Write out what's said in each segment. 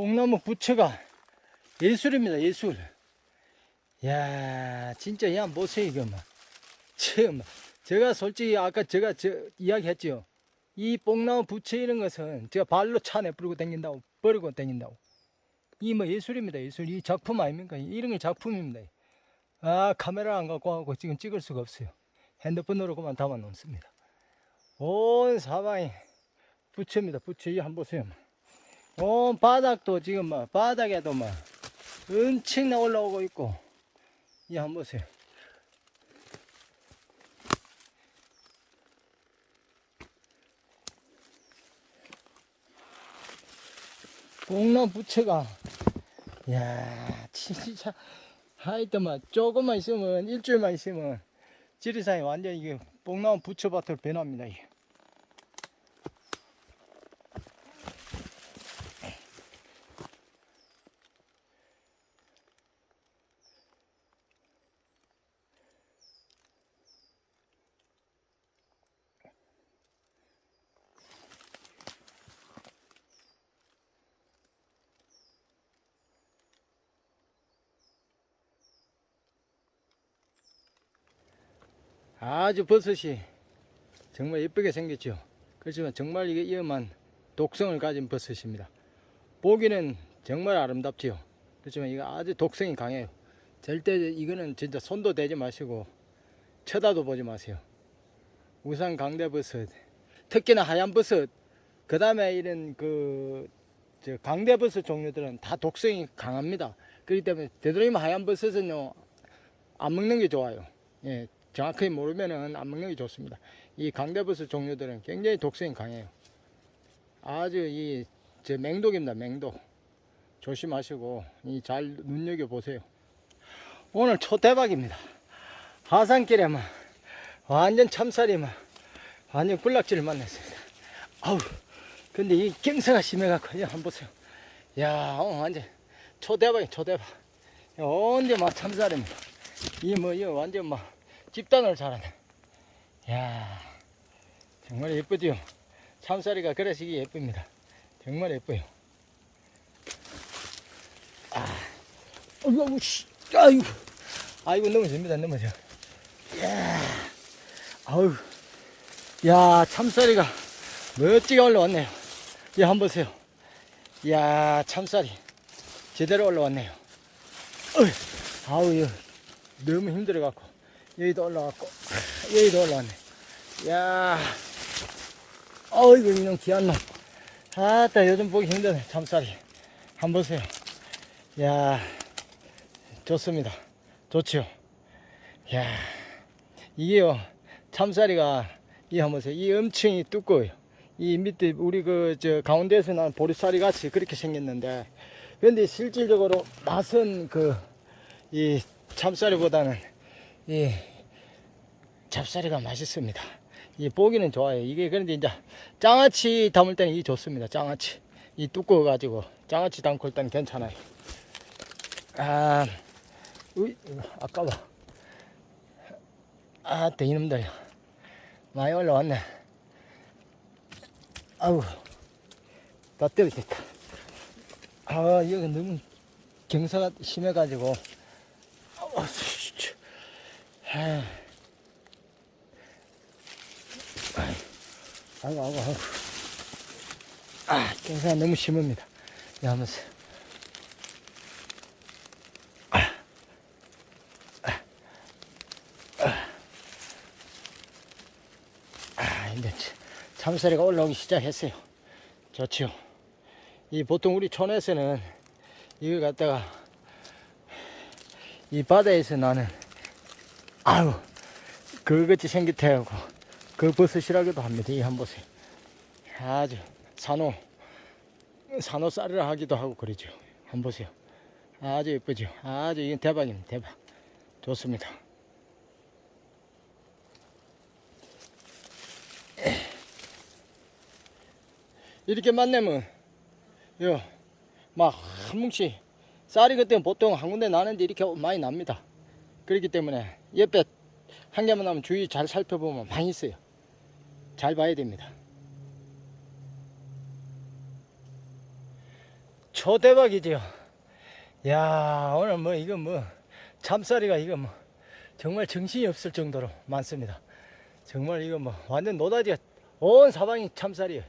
뽕나무 부채가 예술입니다, 예술. 야 진짜 야 보세요, 이거 막. 참, 제가 솔직히 아까 제가 저 이야기했죠. 이 뽕나무 부채 이런 것은 제가 발로 차내 뿌리고 다닌다고, 버리고 다닌다고. 이 뭐 예술입니다, 예술. 이 작품 아닙니까? 이런 게 작품입니다. 아, 카메라 안 갖고 하고 지금 찍을 수가 없어요. 핸드폰으로 그만 담아 놓습니다. 온 사방이 부채입니다, 부채. 이 한번 보세요. 온 바닥도 지금 막, 바닥에도 막, 엄청나 올라오고 있고. 이 한번 보세요. 뽕나무 부채가 야 진짜 하여튼 막 조금만 있으면 일주일만 있으면 지리산이 완전 이게 뽕나무 부채밭으로 변합니다 이게. 아주 버섯이 정말 예쁘게 생겼죠. 그렇지만 정말 이게 위험한 독성을 가진 버섯입니다. 보기는 정말 아름답지요. 그렇지만 이거 아주 독성이 강해요. 절대 이거는 진짜 손도 대지 마시고 쳐다도 보지 마세요. 우산 강대버섯, 특히나 하얀 버섯, 그 다음에 이런 그저 강대버섯 종류들은 다 독성이 강합니다. 그렇기 때문에 되도록이면 하얀 버섯은요 안 먹는 게 좋아요. 예, 정확하게 모르면은 안 먹는 게 좋습니다. 이 강대버섯 종류들은 굉장히 독성이 강해요. 아주 이저 맹독입니다. 맹독. 조심하시고 이 잘 눈여겨 보세요. 오늘 초대박입니다. 하산길에만 완전 참살이만 완전 꿀락지를 만났습니다. 아우 근데 이 경사가 심해갖고 야, 한번 보세요. 야 오늘 완전 초대박이 초대박. 언제 막 참살입니다. 이 뭐 이 완전 막 집단을 잘하네. 야 정말 예쁘지요. 참사리가 그래시기 예쁩니다. 정말 예뻐요. 아, 어이구, 씨, 아이고, 아이고 넘어집니다, 넘어져. 야, 아우, 야 참사리가 멋지게 올라왔네요. 이 한번 보세요. 야 참사리 제대로 올라왔네요. 어이, 아우, 너무 힘들어갖고. 여기도 올라갔고. 여기도 올라왔네. 야. 어이구 이놈 귀한 놈. 아따 요즘 보기 힘드네 참쌀이 한 번 보세요. 야. 좋습니다. 좋지요. 야. 이게요 참쌀이가 이 한번 보세요. 이 엄청이 두꺼워요. 이 밑에 우리 그 저 가운데서 난 보리쌀이 같이 그렇게 생겼는데 근데 실질적으로 맛은 그 이 참쌀이보다는 이 잡사리가 맛있습니다. 이 보기는 좋아요. 이게 그런데 이제 장아찌 담을 때는 이 좋습니다. 장아찌 이 두꺼워 가지고 장아찌 담고 일단 괜찮아요. 아, 우이 아까워. 아따 이놈들 많이 올라왔네. 아우 다 떨어졌다. 아 여기 너무 경사가 심해가지고. 아, 진짜. 아. 아이고, 아이고, 아이고. 아, 경사가 너무 심합니다. 야, 하면서. 아, 아, 아, 아, 이제 참새리가 올라오기 시작했어요. 좋지요. 이 보통 우리 촌에서는 이걸 갖다가 이 바다에서 나는 아유 그것이 생기태하고 그 버섯이라고도 합니다. 이 한번 보세요. 아주 산호 산호 쌀이라 하기도 하고 그러죠. 한번 보세요. 아주 예쁘죠. 아주 이건 대박입니다. 대박. 좋습니다. 이렇게 만나면 요막한 뭉치 쌀이 그때 보통 한 군데 나는데 이렇게 많이 납니다. 그렇기 때문에 옆에 한 개만 나면 주위 잘 살펴보면 많이 있어요. 잘 봐야 됩니다. 초 대박이지요. 야 오늘 뭐 이거 뭐 참사리가 이거 뭐 정말 정신이 없을 정도로 많습니다. 정말 이거 뭐 완전 노다지가 온 사방이 참사리예요.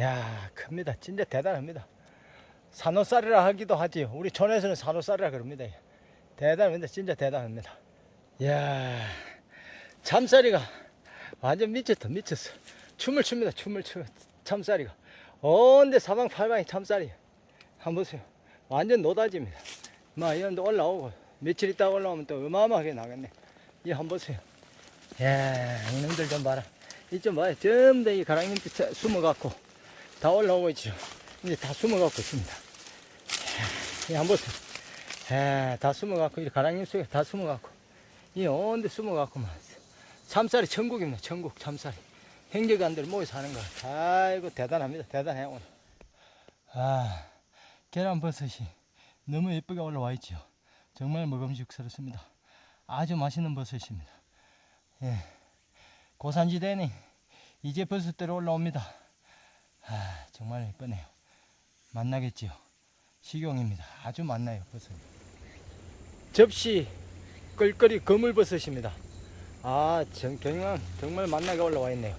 야 큽니다. 진짜 대단합니다. 산호살이라 하기도 하지요. 우리 촌에서는 산호살이라 그럽니다. 대단합니다. 진짜 대단합니다. 야 참사리가 완전 미쳤다 미쳤어. 춤을 춥니다. 춤을 추 참사리가. 온데 사방팔방이 참사리. 한번 보세요. 완전 노다지입니다. 막 이런 데 올라오고 며칠 있다 올라오면 또 어마어마하게 나겠네. 이 한번 보세요. 야 이놈들 좀 봐라. 이 좀 봐요. 전부 다이 가랑이 밑에 숨어갖고 다 올라오고 있죠. 이제 다 숨어갖고 있습니다. 이 한번 보세요. 에, 다 숨어갖고, 이 가랑잎 속에 다 숨어갖고, 이 온데 숨어갖고만. 참쌀이 천국입니다. 천국 참쌀이. 행제관들 모여 사는 거. 아이고, 대단합니다. 대단해, 오늘. 아, 계란버섯이 너무 예쁘게 올라와 있죠. 정말 먹음직스럽습니다. 아주 맛있는 버섯입니다. 예. 고산지대니 이제 버섯대로 올라옵니다. 아, 정말 예쁘네요. 만나겠지요. 식용입니다. 아주 많나요, 버섯. 접시 끌거리 거물버섯입니다. 아, 정, 정말, 정말 맛나게 올라와 있네요.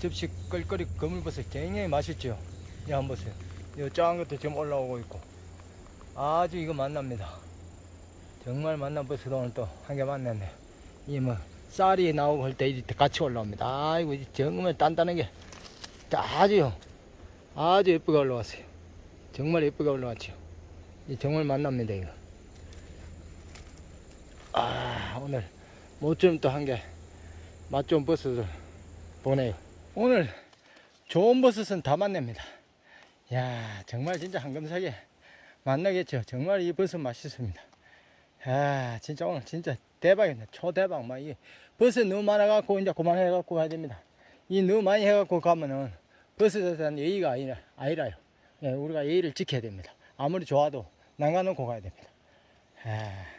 접시 끌거리 거물버섯 굉장히 맛있죠. 이 한번 보세요. 이 작은 것도 지금 올라오고 있고. 아주 이거 맛납니다. 정말 맛난 버섯 오늘 또 한 개 만났네요. 이 뭐, 쌀이 나오고 할 때 같이 올라옵니다. 아이고, 이 정말 단단하게 아주, 아주 예쁘게 올라왔어요. 정말 예쁘게 올라왔죠. 이 정말 만납니다, 이거. 아, 오늘 모처럼 또한개맛 좋은 버섯을 보내요. 오늘 좋은 버섯은 다 만납니다. 야, 정말 진짜 황금사게 만나겠죠. 정말 이 버섯 맛있습니다. 아, 진짜 오늘 진짜 대박입니다. 초대박. 막, 이 버섯 너무 많아갖고 이제 그만해갖고 가야 됩니다. 이 너무 많이 해갖고 가면은 버섯에 대한 예의가 아니라, 아니라요. 예, 우리가 예의를 지켜야 됩니다. 아무리 좋아도 남가놓고 가야 됩니다. 아,